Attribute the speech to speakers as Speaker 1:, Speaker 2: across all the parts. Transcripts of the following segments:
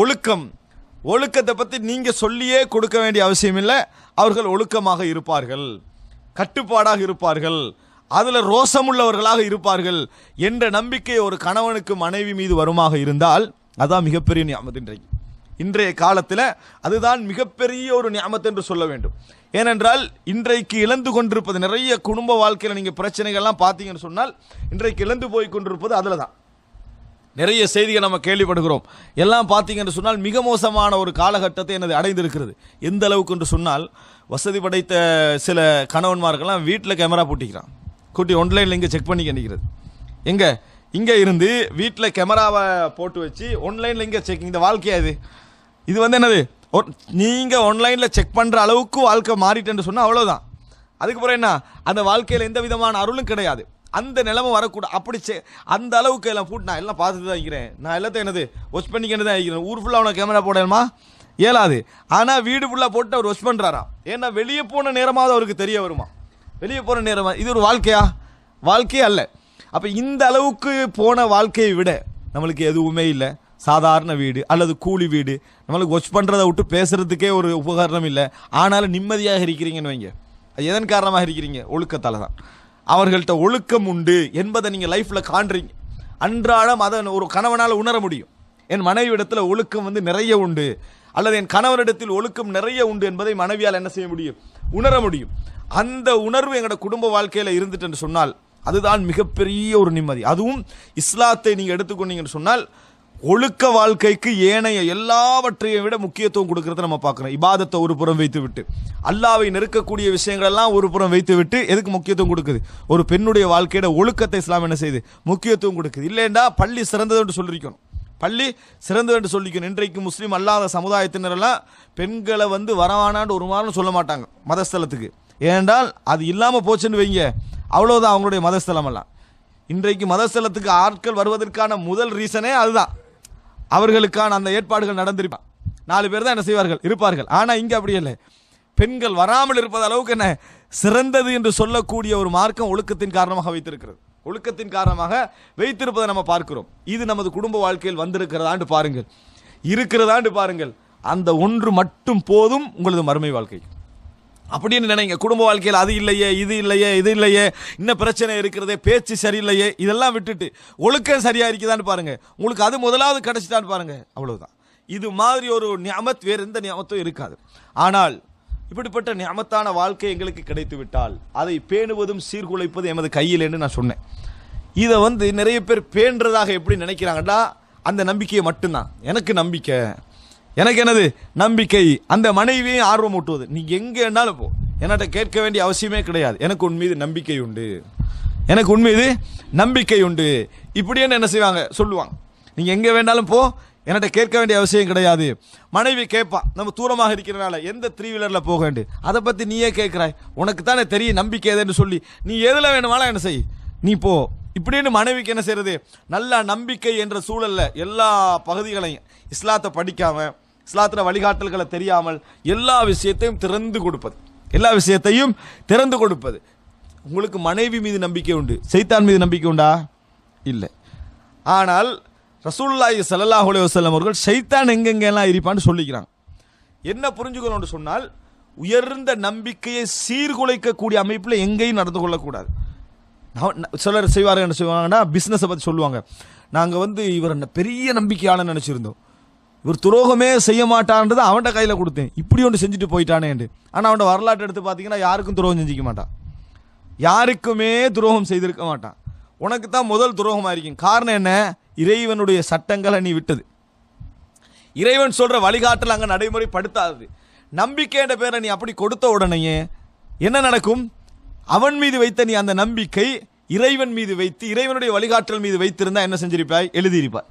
Speaker 1: ஒழுக்கம். ஒழுக்கத்தை பற்றி நீங்கள் சொல்லியே கொடுக்க வேண்டிய அவசியம் இல்லை. அவர்கள் ஒழுக்கமாக இருப்பார்கள். கட்டுப்பாடாக இருப்பார்கள். அதில் ரோசமுள்ளவர்களாக இருப்பார்கள் என்ற நம்பிக்கை ஒரு கணவனுக்கு மனைவி மீது வருமாக இருந்தால் அதான் மிகப்பெரிய ஞாபகம் இன்றைக்கு. இன்றைய காலத்தில் அதுதான் மிகப்பெரிய ஒரு ஞாபகத்தை என்று சொல்ல வேண்டும். ஏனென்றால் இன்றைக்கு இழந்து கொண்டிருப்பது நிறைய குடும்ப வாழ்க்கையில் நீங்கள் பிரச்சனைகள்லாம் பார்த்தீங்கன்னு சொன்னால் இன்றைக்கு இழந்து போய் கொண்டிருப்பது அதில் தான் நிறைய செய்திகள் நம்ம கேள்விப்படுகிறோம். எல்லாம் பார்த்தீங்கன்னு சொன்னால் மிக மோசமான ஒரு காலகட்டத்தை எனது அடைந்திருக்கிறது. எந்த அளவுக்கு என்று சொன்னால் வசதி படைத்த சில கணவன்மார்கள்லாம் வீட்டில் கேமரா பூட்டிக்கிறான். கூட்டி ஒன்லைனில் இங்கே செக் பண்ணிக்க நிற்கிறது எங்கே? இங்கே இருந்து வீட்டில் கேமராவை போட்டு வச்சு ஒன்லைனில் இங்கே செக் இந்த வாழ்க்கையா இது? இது வந்து என்னது? நீங்கள் ஆன்லைனில் செக் பண்ணுற அளவுக்கு வாழ்க்கை மாறிட்டேன்னு சொன்னால் அவ்வளோதான் அதுக்கப்புறம் என்ன? அந்த வாழ்க்கையில் எந்த விதமான அருளும் கிடையாது. அந்த நிலைமை வரக்கூடாது அப்படி சே அந்த அளவுக்கு எல்லாம் போட்டு நான் எல்லாம் பார்த்துட்டு தான் இருக்கிறேன். நான் எல்லாத்தையும் என்னது வாட்ச் பண்ணிக்கிட்டு தான் இருக்கிறேன். ஊர் ஃபுல்லாக அவனை கேமரா போடணுமா? இயலாது. ஆனால் வீடு ஃபுல்லாக போட்டு அவர் ஒஸ்ட் பண்ணுறாராம் ஏன்னா வெளியே போன நேரமாவது அவருக்கு தெரிய வருமா? வெளியே போன நேரமா இது ஒரு வாழ்க்கையா? வாழ்க்கையே அல்ல. அப்போ இந்த அளவுக்கு போன வாழ்க்கையை விட நம்மளுக்கு எதுவுமே இல்லை. சாதாரண வீடு அல்லது கூலி வீடு. நம்மளுக்கு வாட்ச் பண்ணுறதை விட்டு பேசுறதுக்கே ஒரு உபகரணம் இல்லை. ஆனாலும் நிம்மதியாக இருக்கிறீங்கன்னு வைங்க. அது எதன் காரணமாக இருக்கிறீங்க? ஒழுக்கத்தால் தான். அவர்கள்ட்ட ஒழுக்கம் உண்டு என்பதை நீங்கள் லைஃப்பில் காண்றீங்க. அன்றாடம் அதை ஒரு கணவனால் உணர முடியும். என் மனைவியிடத்தில் ஒழுக்கம் வந்து நிறைய உண்டு. அல்லது என் கணவரிடத்தில் ஒழுக்கம் நிறைய உண்டு என்பதை மனைவியால் என்ன செய்ய முடியும்? உணர முடியும். அந்த உணர்வு எங்களோட குடும்ப வாழ்க்கையில் இருந்துட்டுன்னு சொன்னால் அதுதான் மிகப்பெரிய ஒரு நிம்மதி. அதுவும் இஸ்லாத்தை நீங்கள் எடுத்துக்கொண்டீங்கன்னு சொன்னால் ஒழுக்க வாழ்க்கைக்கு ஏனைய எல்லாவற்றையும் விட முக்கியத்துவம் கொடுக்கறத நம்ம பார்க்குறோம். இபாதத்தை ஒரு புறம் வைத்து விட்டு அல்லாவை நெருக்கக்கூடிய விஷயங்களெல்லாம் ஒரு புறம் வைத்து விட்டு எதுக்கு முக்கியத்துவம் கொடுக்குது? ஒரு பெண்ணுடைய வாழ்க்கையோட ஒழுக்கத்தை இஸ்லாம் என்ன செய்யுது முக்கியத்துவம் கொடுக்குது. இல்லைண்டா பள்ளி சிறந்தது என்று சொல்லியிருக்கணும் பள்ளி சிறந்தது என்று சொல்லிக்கணும். இன்றைக்கு முஸ்லீம் அல்லாத சமுதாயத்தினரெல்லாம் பெண்களை வந்து வரவானான்னு ஒரு மாதம் சொல்ல மாட்டாங்க மதஸ்தலத்துக்கு. ஏனென்றால் அது இல்லாமல் போச்சுன்னு வைங்க. அவ்வளோதான் அவங்களுடைய மதஸ்தலம் எல்லாம் இன்றைக்கு மதஸ்தலத்துக்கு ஆட்கள் வருவதற்கான முதல் ரீசனே அதுதான். அவர்களுக்கான அந்த ஏற்பாடுகள் நடந்திருப்பான் நாலு பேர் தான் என்ன செய்வார்கள்? இருப்பார்கள். ஆனால் இங்கே அப்படி இல்லை. பெண்கள் வராமல் இருப்பது அளவுக்கு என்ன? சிறந்தது என்று சொல்லக்கூடிய ஒரு மார்க்கம் ஒழுக்கத்தின் காரணமாக வைத்திருக்கிறது. ஒழுக்கத்தின் காரணமாக வைத்திருப்பதை நம்ம பார்க்கிறோம். இது நமது குடும்ப வாழ்க்கையில் வந்திருக்கிறதாண்டு பாருங்கள். இருக்கிறதாண்டு பாருங்கள். அந்த ஒன்று மட்டும் போதும் உங்களது மறுமை வாழ்க்கை அப்படின்னு நினைங்க? குடும்ப வாழ்க்கையில் அது இல்லையே இது இல்லையே இது இல்லையே இன்னும் பிரச்சனை இருக்கிறதே பேச்சு சரியில்லையே இதெல்லாம் விட்டுட்டு ஒழுக்கம் சரியாக இருக்குதான்னு பாருங்கள் உங்களுக்கு அது முதலாவது கிடச்சிட்டான்னு பாருங்கள் அவ்வளோதான் இது மாதிரி ஒரு நியமத் வேறு எந்த நியமத்தும் இருக்காது. ஆனால் இப்படிப்பட்ட நியமத்தான வாழ்க்கை எங்களுக்கு கிடைத்து விட்டால் அதை பேணுவதும் சீர்குலைப்பது எமது கையில் என்று நான் சொன்னேன். இதை வந்து நிறைய பேர் பேணுறதாக எப்படி நினைக்கிறாங்கடா அந்த நம்பிக்கையை மட்டும்தான். எனக்கு நம்பிக்கை எனக்கு என்னது நம்பிக்கை அந்த மனைவியும் ஆர்வம் ஊட்டுவது நீ எங்கே வேணாலும் போ. என்கிட்ட கேட்க வேண்டிய அவசியமே கிடையாது. எனக்கு உன் மீது நம்பிக்கை உண்டு. எனக்கு உன் மீது நம்பிக்கை உண்டு. இப்படியே என்ன செய்வாங்க? சொல்லுவாங்க. நீங்கள் எங்கே வேணாலும் போ. என்கிட்ட கேட்க வேண்டிய அவசியம் கிடையாது. மனைவி கேட்பா. நம்ம தூரமாக இருக்கிறனால எந்த த்ரீ வீலரில் போக வேண்டும் அதை பற்றி நீயே கேட்குறாய். உனக்கு தானே தெரியும் நம்பிக்கை எதுன்னு சொல்லி. நீ எதில் வேணுமாலும் என்ன செய். நீ போ. இப்படின்னு மனைவிக்கு என்ன செய்யறது நல்ல நம்பிக்கை என்ற சூழலில் எல்லா பகுதிகளையும் இஸ்லாத்தை படிக்காமல் இஸ்லாத்துல வழிகாட்டல்களை தெரியாமல் எல்லா விஷயத்தையும் திறந்து கொடுப்பது. எல்லா விஷயத்தையும் திறந்து கொடுப்பது. உங்களுக்கு மனைவி மீது நம்பிக்கை உண்டு. சைத்தான் மீது நம்பிக்கை உண்டா? இல்லை. ஆனால் ரசூலுல்லாஹி ஸல்லல்லாஹு அலைஹி வஸல்லம் அவர்கள் சைத்தான் எங்கெங்கெல்லாம் இருப்பான்னு சொல்லிக்கிறாங்க. என்ன புரிஞ்சுக்கணும்னு சொன்னால் உயர்ந்த நம்பிக்கையை சீர்குலைக்கக்கூடிய அமைப்பில் எங்கேயும் நடந்து கொள்ளக்கூடாது. சிலர் செய்வார்கள் என்ன செய்வாங்கன்னா பிஸ்னஸை பற்றி சொல்லுவாங்க. நாங்கள் வந்து இவர் என்ன பெரிய நம்பிக்கையாளன்னு நினச்சிருந்தோம். இவர் துரோகமே செய்ய மாட்டான்றதை அவன்கிட்ட கையில் கொடுத்தேன். இப்படி ஒன்று செஞ்சுட்டு போயிட்டானேண்டு ஆனால் அவனோட வரலாற்றை எடுத்து பார்த்தீங்கன்னா யாருக்கும் துரோகம் செஞ்சிக்க மாட்டான். யாருக்குமே துரோகம் செய்திருக்க மாட்டான். உனக்கு தான் முதல் துரோகமாக இருக்கும் காரணம் என்ன? இறைவனுடைய சட்டங்களை நீ விட்டது. இறைவன் சொல்கிற வழிகாட்டல் அங்கே நடைமுறைப்படுத்தாது நம்பிக்கைன்ற பேரை நீ அப்படி கொடுத்த உடனேயே என்ன நடக்கும்? அவன் மீது வைத்த நீ அந்த நம்பிக்கை இறைவன் மீது வைத்து இறைவனுடைய வழிகாட்டல் மீது வைத்திருந்தா என்ன செஞ்சிருப்பாய்? எழுதியிருப்பாய்.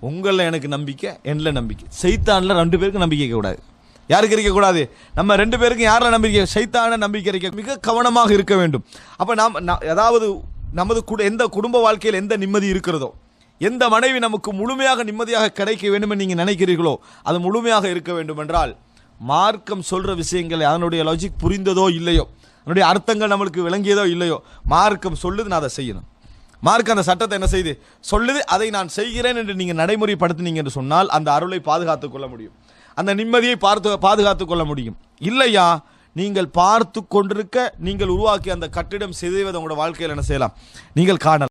Speaker 1: உங்களில் எனக்கு நம்பிக்கை என்னில் நம்பிக்கை. சைத்தானில் ரெண்டு பேருக்கும் நம்பிக்கை கூடாது யாருக்கு இருக்கக்கூடாது? நம்ம ரெண்டு பேருக்கும் யாரில் நம்பிக்கை? சைத்தான நம்பிக்கை இருக்க மிக கவனமாக இருக்க வேண்டும். அப்போ நாம் நா- அதாவது நமது குடு எந்த குடும்ப வாழ்க்கையில் எந்த நிம்மதி இருக்கிறதோ எந்த மனைவி நமக்கு முழுமையாக நிம்மதியாக கிடைக்க வேண்டும் என்று நீங்கள் நினைக்கிறீர்களோ அது முழுமையாக இருக்க வேண்டும் என்றால் மார்க்கம் சொல்கிற விஷயங்களை அதனுடைய லாஜிக் புரிந்ததோ இல்லையோ அதனுடைய அர்த்தங்கள் நம்மளுக்கு விளங்கியதோ இல்லையோ மார்க்கம் சொல்லுது நான் அதை செய்யணும். மார்க் அந்த சட்டத்தை என்ன செய்து? சொல்லுது அதை நான் செய்கிறேன் என்று நீங்கள் நடைமுறைப்படுத்தினீங்க என்று சொன்னால் அந்த அருளை பாதுகாத்து கொள்ள முடியும். அந்த நிம்மதியை பார்த்து பாதுகாத்து கொள்ள முடியும். இல்லையா? நீங்கள் பார்த்து கொண்டிருக்க நீங்கள் உருவாக்கி அந்த கட்டிடம் சிதைவதை உங்களோட வாழ்க்கையில் என்ன செய்யலாம்? நீங்கள் காணலாம்.